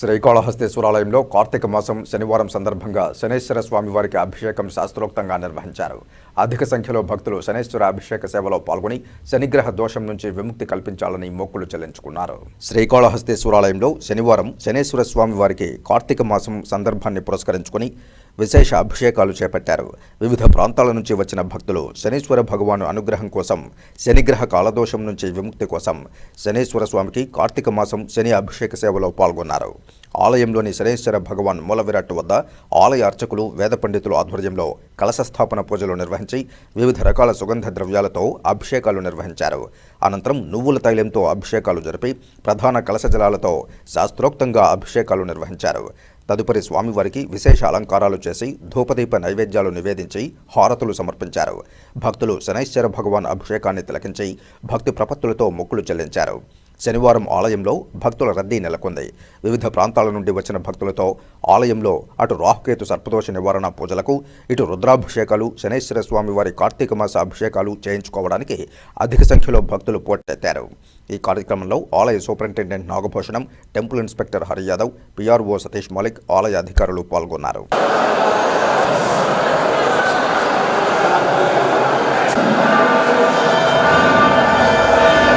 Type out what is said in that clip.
శ్రీకాళహస్తేశ్వరాలయంలో కార్తీక మాసం శనివారం సందర్భంగా శనేశ్వర స్వామి వారికి అభిషేకం శాస్త్రోక్తంగా నిర్వహించారు. అధిక సంఖ్యలో భక్తులు శనేశ్వర అభిషేక సేవలో పాల్గొని శనిగ్రహ దోషం నుంచి విముక్తి కల్పించాలని మొక్కులు చెల్లించుకున్నారు. శ్రీకాళహస్తేశ్వరాలయంలో శనివారం శనేశ్వర స్వామి వారికి కార్తీక మాసం సందర్భాన్ని పురస్కరించుకుని విశేష అభిషేకాలు చేపట్టారు. వివిధ ప్రాంతాల నుంచి వచ్చిన భక్తులు శనీశ్వర భగవాను అనుగ్రహం కోసం శనిగ్రహ కాలదోషం నుంచి విముక్తి కోసం శనీశ్వర స్వామికి కార్తీక మాసం శని అభిషేక సేవలో పాల్గొన్నారు. ఆలయంలోని శనేశ్వర భగవాన్ మూల విరాట్ వద్ద ఆలయ అర్చకులు వేద పండితుల ఆధ్వర్యంలో కలశ స్థాపన పూజలు నిర్వహించి వివిధ రకాల సుగంధ ద్రవ్యాలతో అభిషేకాలు నిర్వహించారు. అనంతరం నువ్వుల తైలంతో అభిషేకాలు జరిపి ప్రధాన కలశ జలాలతో శాస్త్రోక్తంగా అభిషేకాలు నిర్వహించారు. తదుపరి స్వామివారికి విశేష అలంకారాలు చేసి ధూపదీప నైవేద్యాలు నివేదించి హారతులు సమర్పించారు. భక్తులు శనైశ్వర భగవాన్ అభిషేకాన్ని తిలకించి భక్తి ప్రపత్తులతో మొక్కులు చెల్లించారు. శనివారం ఆలయంలో భక్తుల రద్దీ నెలకొంది. వివిధ ప్రాంతాల నుండి వచ్చిన భక్తులతో ఆలయంలో అటు రాహుకేతు సర్పదోష నివారణ పూజలకు ఇటు రుద్రాభిషేకాలు శనేశ్వర స్వామి వారి కార్తీక మాస అభిషేకాలు చేయించుకోవడానికి అధిక సంఖ్యలో భక్తులు పోటెత్తారు. ఈ కార్యక్రమంలో ఆలయ superintendent Nagabhushanam temple inspector Hari Yadav PRO Satish Malik ఆలయ అధికారులు పాల్గొన్నారు.